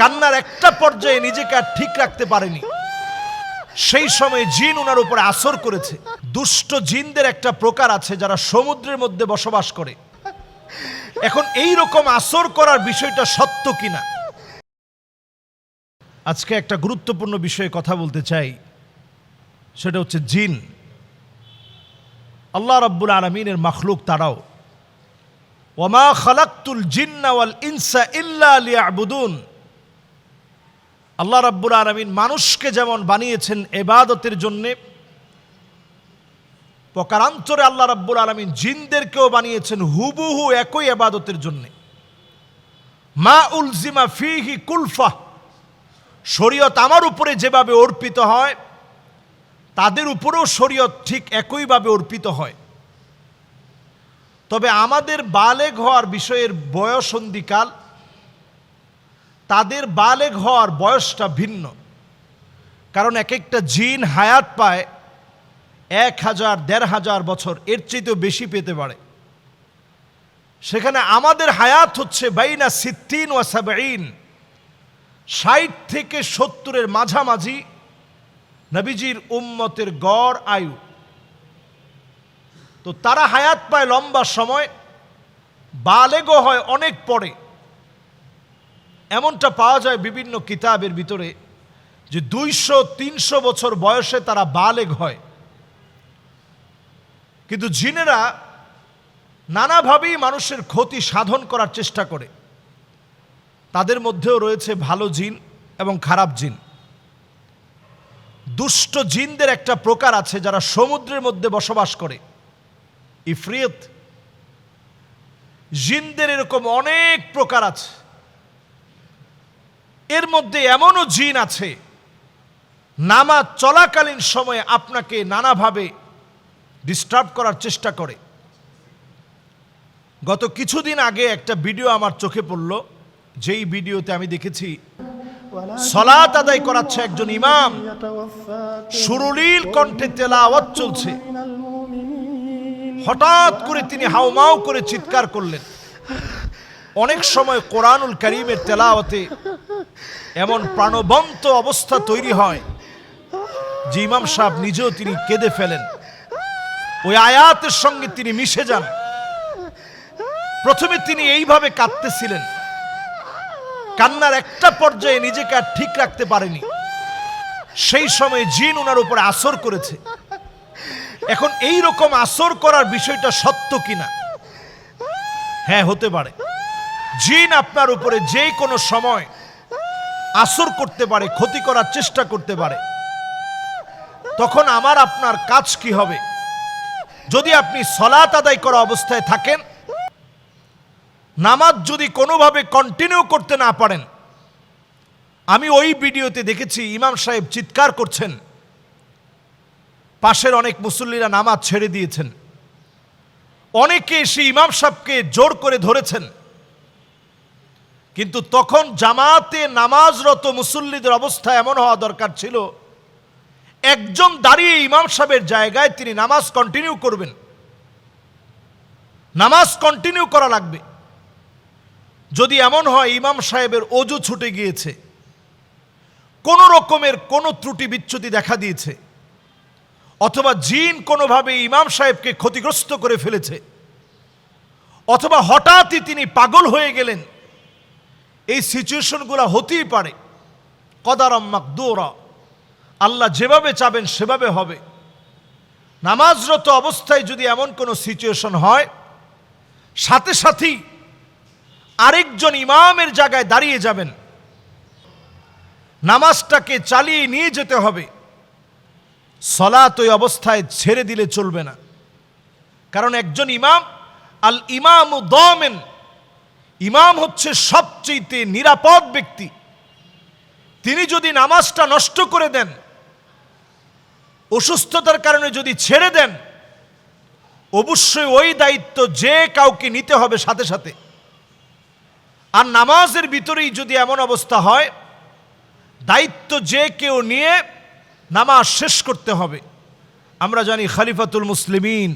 কান্নার একটা পর্যায়ে নিজেকে আর ঠিক রাখতে পারেনি। সেই সময় জিন ওনার উপরে আসর করেছে। দুষ্ট জিনদের একটা প্রকার আছে যারা সমুদ্রের মধ্যে বসবাস করে। এখন এই রকম আসর করার বিষয়টা সত্য কিনা? আজকে একটা গুরুত্বপূর্ণ বিষয়ে কথা বলতে চাই। সেটা হচ্ছে জিন। আল্লাহ রাব্বুল আলমিনের মাখলুক তারাও। ওমা খালাক্তুল জিন্না ওয়াল ইনসা ইল্লা লিয়াবুদুন। আল্লাহ রাব্বুল আলমিন মানুষকে যেমন বানিয়েছেন এবাদতের জন্যে প্রকারান্তরে আল্লাহ রাব্বুল আলমিন জিনদেরকেও বানিয়েছেন হুবুহু একই এবাদতের জন্যে। মা উলজিমা ফিহি কুলফা, শরীয়ত আমার উপরে যেভাবে অর্পিত হয়, তাদের উপরেও শরীয়ত ঠিক একইভাবে অর্পিত হয়। তবে আমাদের বালেগ হওয়ার বিষয়ের বয়সন্ধিকাল তাদের বালেগ হওয়ার বয়সটা ভিন্ন। কারণ এক একটা জিন হায়াত পায় এক হাজার, দেড় হাজার বছর, এর চাইতেও বেশি পেতে পারে। সেখানে আমাদের হায়াত হচ্ছে বাইনা সিদ্দিন ওয়া সাবাইন ষাট থেকে সত্তরের মাঝামাঝি নবীজির উম্মতের গড় আয়ু। তো তারা হায়াত পায় লম্বা সময়, বালেগও হয় অনেক পরে। এমনটা পাওয়া যায় বিভিন্ন কিতাবের ভিতরে যে দুইশো, তিনশো বছর বয়সে তারা বালেগ হয়। কিন্তু জিনেরা নানাভাবেই মানুষের ক্ষতি সাধন করার চেষ্টা করে। তাদের মধ্যেও রয়েছে ভালো জিন এবং খারাপ জিন। দুষ্ট জিনদের একটা প্রকার আছে যারা সমুদ্রের মধ্যে বসবাস করে। ইফরিয়ত জিনদের এরকম অনেক প্রকার আছে। এর মধ্যে এমনও জিন আছে, নামাজ চলাকালীন সময়ে আপনাকে নানাভাবে ডিস্টার্ব করার চেষ্টা করে। গত কিছুদিন আগে একটা ভিডিও আমার চোখে পড়ল, যেই ভিডিওতে আমি দেখেছি, সলাত আদায় করাচ্ছে একজন ইমাম, সুরলীল কণ্ঠে তেলাওয়াত চলছে। হঠাৎ করে তিনি হাউমাউ করে চিৎকার করলেন। অনেক সময় কোরআনুল করিমের তেলাওয়াতে এমন প্রাণবন্ত অবস্থা তৈরি হয় যে ইমাম সাহেব নিজেও তিনি কেঁদে ফেলেন। ওই আয়াতের সঙ্গে তিনি মিশে যান। প্রথমে তিনি এইভাবে কাঁদতেছিলেন। কান্নার একটা পর্যায়ে নিজেকে আর ঠিক রাখতে পারেনি। সেই সময় জিন ওনার উপরে আসর করেছে। এখন এই রকম আসর করার বিষয়টা সত্য কিনা? হ্যাঁ হতে পারে। জিন আপনার উপরে যে কোনো সময় আসর করতে পারে, ক্ষতি করার চেষ্টা করতে পারে। তখন আমার আপনার কাজ কি হবে? যদি আপনি সলাত আদায় করা অবস্থায় থাকেন, নামাজ যদি কোনোভাবে কন্টিনিউ করতে না পারেন, আমি ওই ভিডিওতে দেখেছি, ইমাম সাহেব চিৎকার করছেন। পাশের অনেক মুসল্লিরা নামাজ ছেড়ে দিয়েছেন। অনেকে এসে ইমাম সাহেবকে জোর করে ধরেছেন। কিন্তু তখন জামাতে নামাজরত মুসল্লিদের অবস্থা এমন হওয়া দরকার ছিল, একজন দাঁড়িয়ে ইমাম সাহেবের জায়গায় তিনি নামাজ কন্টিনিউ করবেন। নামাজ কন্টিনিউ করা লাগবে। যদি এমন হয় ইমাম সাহেবের অজু ছুটে গিয়েছে, কোনো রকমের কোনো ত্রুটি বিচ্যুতি দেখা দিয়েছে, অথবা জিন কোনোভাবে ইমাম সাহেবকে ক্ষতিগ্রস্ত করে ফেলেছে, অথবা হঠাৎই তিনি পাগল হয়ে গেলেন এই সিচুয়েশনগুলো হতেই পারে। কদারম্মাক দৌড়া আল্লাহ যেভাবে চাবেন সেভাবে হবে। নামাজরত অবস্থায় যদি এমন কোনো সিচুয়েশন হয়, সাথে সাথেই আরেকজন ইমামের জায়গায় দাঁড়িয়ে যাবেন। নামাজটাকে চালিয়ে নিয়ে যেতে হবে। সলাত ওই অবস্থায় ছেড়ে দিলে চলবে না। কারণ একজন ইমাম আল ইমাম দমেন ইমাম হচ্ছে সবচেয়ে নিরাপদ ব্যক্তি। তিনি যদি নামাজটা নষ্ট করে দেন, অসুস্থতার কারণে যদি ছেড়ে দেন, অবশ্যই ওই দায়িত্ব যে কাউকে নিতে হবে সাথে সাথে। আর নামাজের ভিতরেই যদি এমন অবস্থা হয়, দায়িত্ব যে কেউ নিয়ে নামাজ শেষ করতে হবে। আমরা জানি খালিফাতুল মুসলিমিন,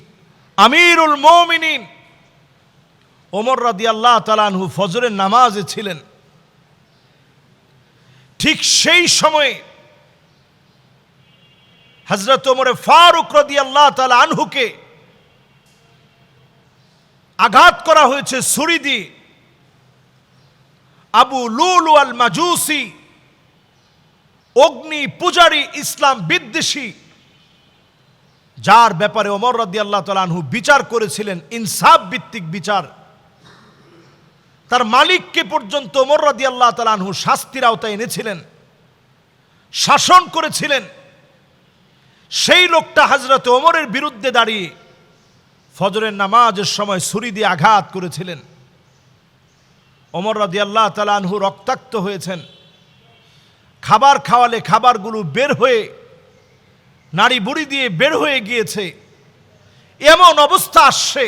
আমিরুল মমিনিন ওমর রাদি আল্লাহ তালানহু ফজরের নামাজে ছিলেন। ঠিক সেই সময়ে হজরত ওমরে ফারুক রদি আল্লাহ তালা আনহুকে আঘাত করা হয়েছে ছুরি দিয়ে। আবু লুলু আল মাজুসি, অগ্নি পূজারী, ইসলাম বিদ্বেষী, যার ব্যাপারে ওমর রাদি আল্লাহ তালানহু বিচার করেছিলেন, ইনসাফ ভিত্তিক বিচার। তার মালিককে পর্যন্ত ওমর রাদি আল্লাহ তালানহু শাস্তির আওতায় এনেছিলেন, শাসন করেছিলেন। সেই লোকটা হাজরত ওমরের বিরুদ্ধে দাঁড়িয়ে ফজরের নামাজের সময় ছুরি দিয়ে আঘাত করেছিলেন। ওমর রাদি আল্লাহ তালানহু রক্তাক্ত হয়েছেন। খাবার খাওয়ালে খাবারগুলো বের হয়ে নারী বুড়ি দিয়ে বের হয়ে গিয়েছে। এমন অবস্থা আসছে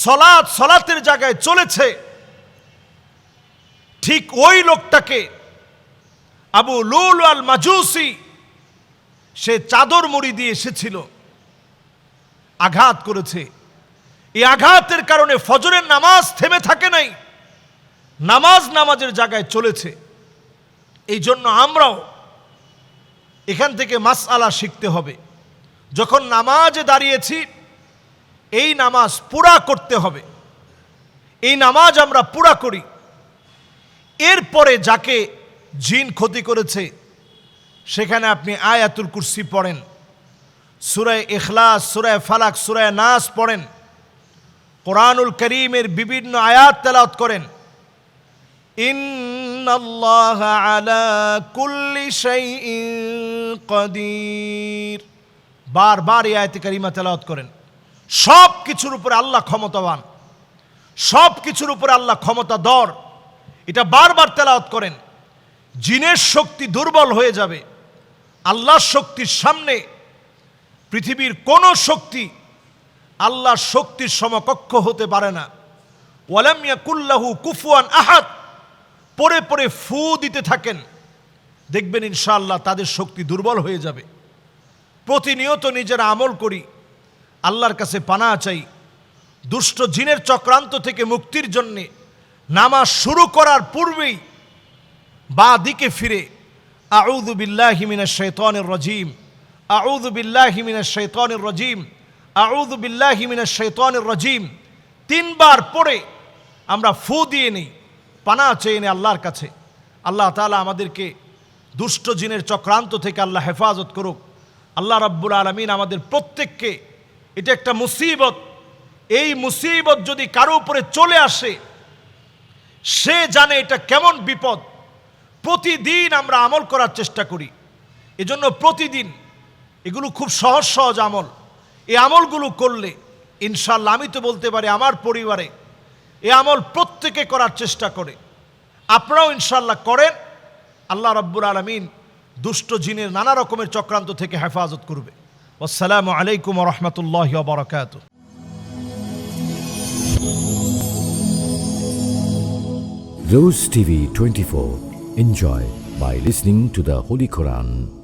সলাৎ সলাতের জায়গায় চলেছে। ঠিক ওই লোকটাকে আবু লুল আল মাজুসি, সে চাদর মুড়ি দিয়ে এসেছিল, আঘাত করেছে। এই আঘাতের কারণে ফজরের নামাজ থেমে থাকে নাই, নামাজ নামাজের জায়গায় চলেছে। এই জন্য আমরাও এখান থেকে মাস আলা শিখতে হবে। যখন নামাজে দাঁড়িয়েছি এই নামাজ পুরা করতে হবে। এই নামাজ আমরা পুরা করি। এরপরে যাকে জিন ক্ষতি করেছে, সেখানে আপনি আয়াতুল কুরসি পড়েন সুরায় এখলাস সুরায় ফালাক সুরায় নাস পড়েন, কোরআনুল করিমের বিভিন্ন আয়াত তেলাওয়াত করেন। বারবার এই আয়াতে কারিমা তেলাওয়াত করেন। সব কিছুর উপরে আল্লাহ ক্ষমতাবান। সব কিছুর উপরে আল্লাহ ক্ষমতা দর এটা বারবার তেলাওয়াত করেন। জিনের শক্তি দুর্বল হয়ে যাবে। আল্লাহর শক্তির সামনে পৃথিবীর কোনো শক্তি আল্লাহর শক্তির সমকক্ষ হতে পারে না। ওয়ালামিয়া কুল্লাহু কুফুয়ান আহাদ। পরে পরে ফু দিতে থাকেন। দেখবেন ইনশাআল্লাহ তাদের শক্তি দুর্বল হয়ে যাবে। প্রতিনিয়ত নিজেরা আমল করি। আল্লাহর কাছে পানা চাই। দুষ্ট জিনের চক্রান্ত থেকে মুক্তির জন্যে নামাজ শুরু করার পূর্বেই বা দিকে ফিরে আউদু বিল্লাহিমিনা শৈতানের রজিম। আউদু বিল্লাহিমিনা শৈতানের রজিম। আউদু বিল্লাহিমিনা শৈতানের রজিম। তিনবার পড়ে আমরা ফু দিয়ে নিই পানা চেয়ে নেই আল্লাহর কাছে। আল্লাহ তালা আমাদেরকে দুষ্ট জিনের চক্রান্ত থেকে আল্লাহ হেফাজত করুক। আল্লাহ রাব্বুল আলমিন আমাদের প্রত্যেককে এটা একটা মুসিবত। এই মুসিবত যদি কারও উপরে চলে আসে, সে জানে এটা কেমন বিপদ। প্রতিদিন আমরা আমল করার চেষ্টা করি। এজন্য প্রতিদিন এগুলো খুব সহজ সহজ আমল। এই আমলগুলো করলে ইনশাল্লাহ আমি তো বলতে পারি আমার পরিবারে এ আমল প্রত্যেকে করার চেষ্টা করে। আপনারাও ইনশাল্লাহ করেন। আল্লাহ রব্বুর আলমিন দুষ্ট জিনের নানা রকমের চক্রান্ত থেকে হেফাজত করবে। والسلام عليكم ورحمة الله وبركاته Rose TV 24 enjoy by listening to the Holy Quran